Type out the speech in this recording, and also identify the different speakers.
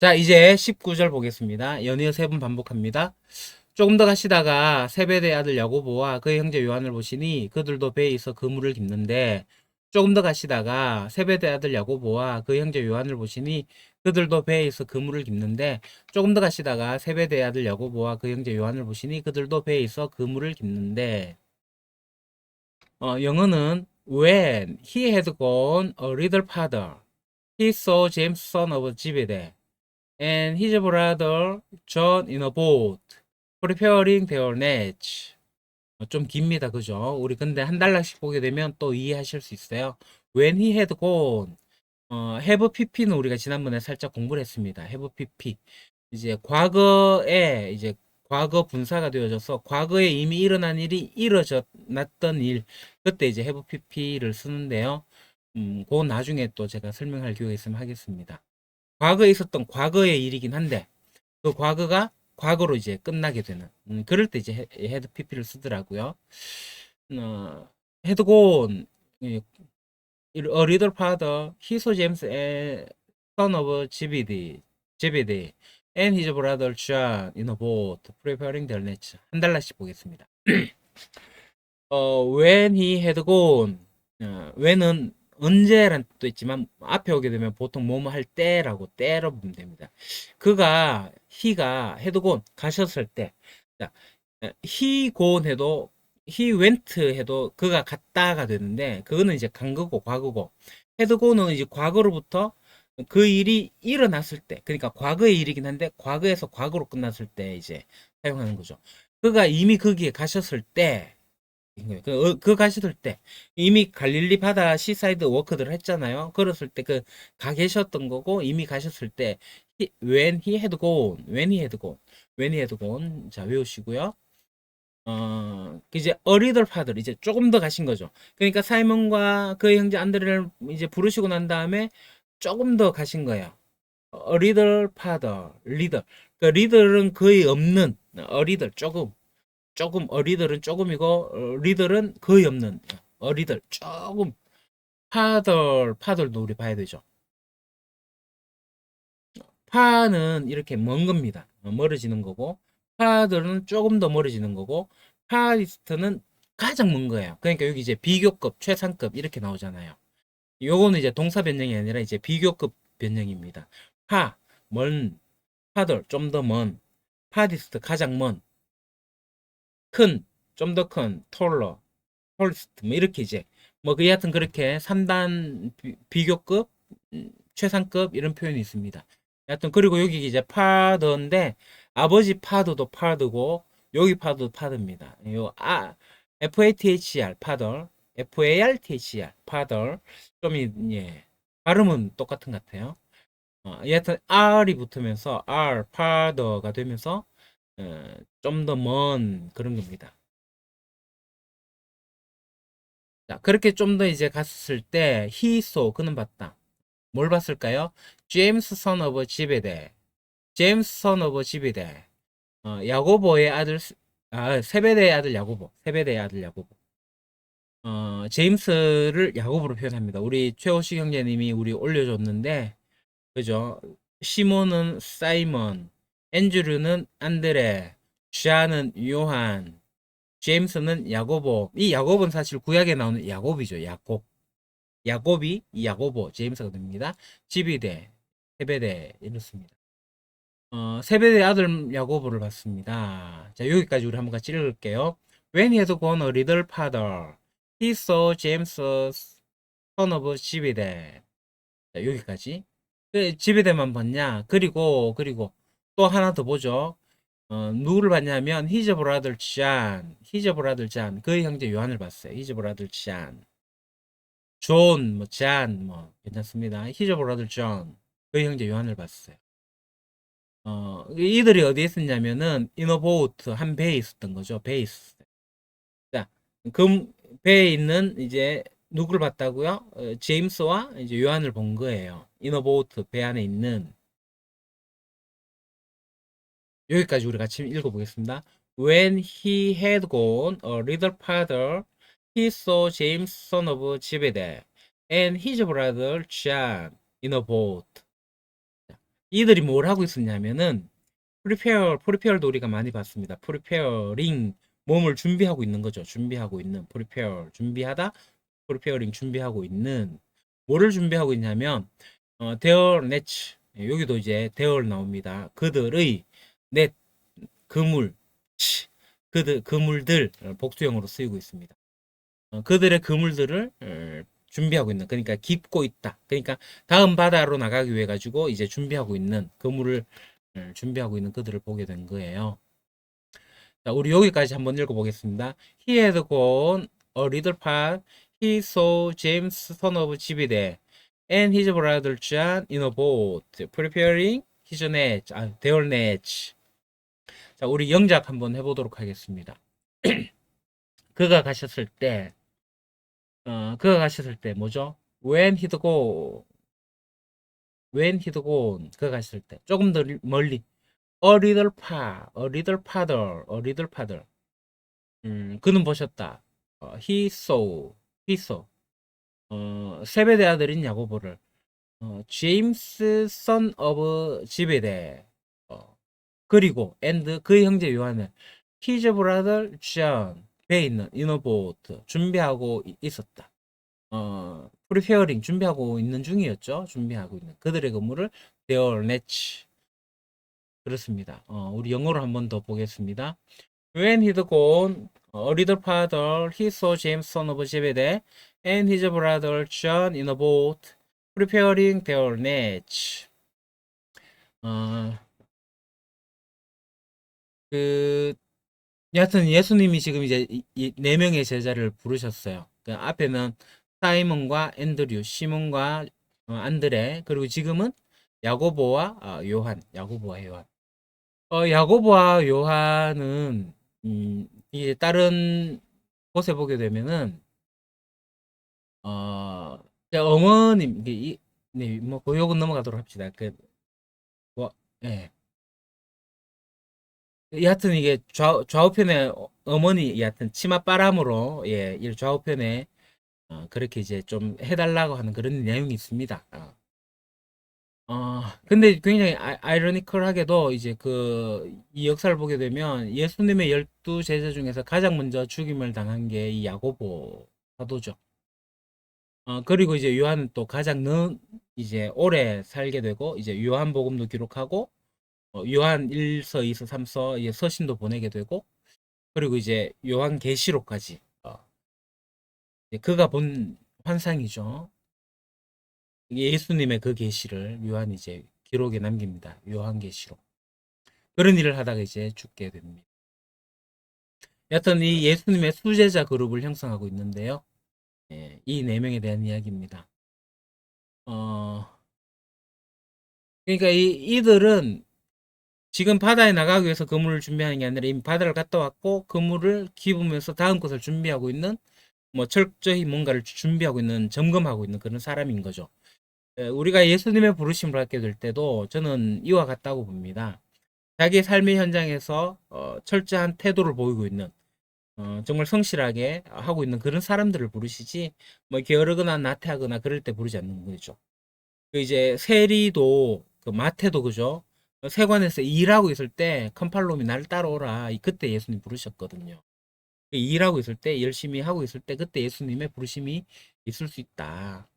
Speaker 1: 자, 이제 19절 보겠습니다. 연이어 세 번 반복합니다. 조금 더 가시다가 세베대 아들 야고보와 그의 형제 요한을 보시니 그들도 배에 있어 그물을 깁는데 조금 더 가시다가 세베대 아들 야고보와 그의 형제 요한을 보시니 그들도 배에 있어 그물을 깁는데 조금 더 가시다가 세베대 아들 야고보와 그 형제 요한을 보시니 그들도 배에 있어 그물을 깁는데 어, 영어는 when he had gone a little farther he saw James son of Zebedee and his brother John in a boat preparing their nets. 어, 좀 깁니다. 그죠? 우리 근데 한 달락씩 보게 되면 또 이해하실 수 있어요. When he had gone, 어, have pp는 우리가 지난번에 살짝 공부를 했습니다. have pp. 이제 과거에 이제 과거 분사가 되어져서 과거에 이미 일어난 일이 이뤄졌던 일 그때 이제 have pp를 쓰는데요. 음, 그건 나중에 또 제가 설명할 기회가 있으면 하겠습니다. 과거에 있었던 과거의 일이긴 한데 그 과거가 과거로 이제 끝나게 되는 음, 그럴 때 이제 헤 드 PP를 쓰더라고요. 어, 헤드곤 예, James a son of Zebedee Zebedee and his brother John in a boat preparing their nets 한 달러씩 보겠습니다. 어, when he had gone 어, when은 언제란 뜻도 있지만 앞에 오게 되면 보통 뭐뭐 할 때라고 때로 보면 됩니다. 그가 had gone 가셨을 때 자, gone 해도 he went 해도 그가 갔다가 되는데 그거는 이제 간 거고 과거고 had gone은 이제 과거로부터 그 일이 일어났을 때 그러니까 과거의 일이긴 한데 과거에서 과거로 끝났을 때 이제 사용하는 거죠. 그가 이미 거기에 가셨을 때 그, 어, 그 가셨을 때 이미 갈릴리 바다 시사이드 워크들을 했잖아요. 그랬을 때 그 가 계셨던 거고 이미 가셨을 때 he- when he had gone, when he had gone, when he had gone 자 외우시고요. 어 이제 a little farther 이제 조금 더 가신 거죠. 그러니까 사이먼과 그의 형제 안드레를 이제 부르시고 난 다음에 조금 더 가신 거예요. little farther, little. 그 little은 거의 없는 little 조금. 조금 어리들은 조금이고 어, 리들은 거의 없는 어리들 조금 파들 파들도 우리 봐야 되죠. 파는 이렇게 먼 겁니다. 어, 멀어지는 거고 파들은 조금 더 멀어지는 거고 파리스트는 가장 먼 거예요. 그러니까 여기 이제 비교급, 최상급 이렇게 나오잖아요. 요거는 이제 동사 변형이 아니라 이제 비교급 변형입니다. 파, 먼, 파들 좀 더 먼, 파디스트 가장 먼, 큰, 좀 더 큰, 톨러, 톨스트, 뭐 이렇게 이제 뭐그 여하튼 그렇게 3단 비, 교급 최상급 이런 표현이 있습니다. 여하튼 그리고 여기 이제 파더인데 아버지 파더도 파드고 여기 파도 파드입니다. 요 아, FATHER 파더, FARTHER 파더 좀 예. 발음은 똑같은 것 같아요. 어, 여하튼 R이 붙으면서 R 파더가 되면서 어, 좀 더 먼 그런 겁니다. 자, 그렇게 좀 더 이제 갔을 때 saw 그는 봤다. 뭘 봤을까요? 제임스 선 오브 지베데. 제임스 선 오브 지베데. 어, 야고보의 아들 아, 세베대의 아들 야고보. 세베대의 아들 야고보. 어, 제임스를 야고보로 표현합니다. 우리 최호식 형제님이 우리 올려줬는데 그죠? 시몬은 사이먼, 앤드류는 안드레, 샤는 요한, 제임스는 야고보. 이 야고보는 사실 구약에 나오는 야곱이죠. 야곱. 야곱이 이 야고보, 제임스가 됩니다. 지비대, 세베대 이렇습니다. 어, 세베대 아들 야고보를 봤습니다. 자, 여기까지 우리 한번 같이 읽을게요. When he had gone a little farther, he saw James, son of 지비대. 자, 여기까지. 그 지비대만 봤냐? 그리고 그리고 또 하나 더 보죠. 어, 누구를 봤냐면 히즈 브라더 잔, 히즈 브라더 잔, 그의 형제 요한을 봤어요. 히즈 브라더 잔, 존, 뭐 잔, 뭐 괜찮습니다. 히즈 브라더 존, 그의 형제 요한을 봤어요. 어, 이들이 어디에 있었냐면은 이너보트 한 배에 있었던 거죠. 있었어요. 자, 그 배에 있는 이제 누구를 봤다고요? 어, 제임스와 이제 요한을 본 거예요. 이너보트 배 안에 있는 여기까지 우리 같이 읽어보겠습니다. When he had gone a little farther, he saw James, son of Zebedee, and his brother John in a boat. 이들이 뭘 하고 있었냐면은 프리페어 프리페어도 우리가 많이 봤습니다. 프리페어링 몸을 준비하고 있는 거죠. 준비하고 있는 프리페어 준비하다 프리페어링 준비하고 있는 뭐를 준비하고 있냐면 어 their net 여기도 이제 their 나옵니다. 그들의 net 그물 치, 그들 그물들 어, 복수형으로 쓰이고 있습니다. 어, 그들의 그물들을 어, 준비하고 있는 그러니까 깊고 있다. 그러니까 다음 바다로 나가기 위해 가지고 이제 준비하고 있는 그물을 어, 준비하고 있는 그들을 보게 된 거예요. 자, 우리 여기까지 한번 읽어보겠습니다. He had gone a little part. He saw James, son of Zebedee, and his brother John in a boat, preparing his net, 아, their net. 자, 우리 영작 한번 해보도록 하겠습니다. 그가 가셨을 때, 어, 그가 가셨을 때 뭐죠? When he'd go, when he'd gone, 그가 갔을 때 조금 더 멀리 a little far, a little farther, a little farther. 음, 그는 보셨다. 어, he saw, he saw. 어, 세베대 아들인 야고보를 어, 제임스 of 지베데 어, 그리고 and 그의 형제 요한을 his brother John 배에 있는 boat 준비하고 이- 있었다. 어, preparing 준비하고 있는 중이었죠. 준비하고 있는 그들의 근무를 their net 그렇습니다. 어, 우리 영어로 한 번 더 보겠습니다. When he'd gone a little farther, he saw James, son of Zebedee, and his brother John in a boat, preparing their nets. 어, 그, 여하튼 예수님이 지금 이제 네 명의 제자를 부르셨어요. 그 앞에는 사이먼과 앤드류, 시몬과 어, 안드레, 그리고 지금은 야고보와 어, 요한, 야고보와 요한. 어, 야고보와 요한은 음, 이제 다른 곳에 보게 되면은 어, 어머님 이게 이, 네, 뭐 고역은 넘어가도록 합시다. 그 뭐, 예. 여하튼 이게 좌, 좌우편에 어- 어머니 여하튼 치맛바람으로 예, 이 좌우편에 어, 그렇게 이제 좀 해달라고 하는 그런 내용이 있습니다. 어. 어, 근데 굉장히 아, 아이러니컬하게도 이제 그, 이 역사를 보게 되면 예수님의 열두 제자 중에서 가장 먼저 죽임을 당한 게 이 야고보 사도죠. 어, 그리고 이제 요한은 또 가장 는 이제 오래 살게 되고, 이제 요한복음도 기록하고, 어, 요한 1서, 2서, 3서, 이제 서신도 보내게 되고, 그리고 이제 요한 계시록까지, 어, 이제 그가 본 환상이죠. 예수님의 그 계시를 요한이 이제 기록에 남깁니다. 요한 계시록. 그런 일을 하다가 이제 죽게 됩니다. 여하튼 이 예수님의 수제자 그룹을 형성하고 있는데요. 예, 이네 명에 대한 이야기입니다. 어, 그러니까 이, 이들은 지금 바다에 나가기 위해서 그물을 준비하는 게 아니라 이미 바다를 갔다 왔고 그물을 기부면서 다음 것을 준비하고 있는 뭐 철저히 뭔가를 준비하고 있는 점검하고 있는 그런 사람인 거죠. 에, 우리가 예수님의 부르심을 받게 될 때도 저는 이와 같다고 봅니다. 자기 삶의 현장에서 어, 철저한 태도를 보이고 있는 어, 정말 성실하게 하고 있는 그런 사람들을 부르시지 뭐 게으르거나 나태하거나 그럴 때 부르지 않는 거죠. 그 이제 세리도 그 마태도 그죠? 세관에서 일하고 있을 때 컴팔롬이 날 따라오라 이- 그때 예수님 부르셨거든요. 그 일하고 있을 때 열심히 하고 있을 때 그때 예수님의 부르심이 있을 수 있다.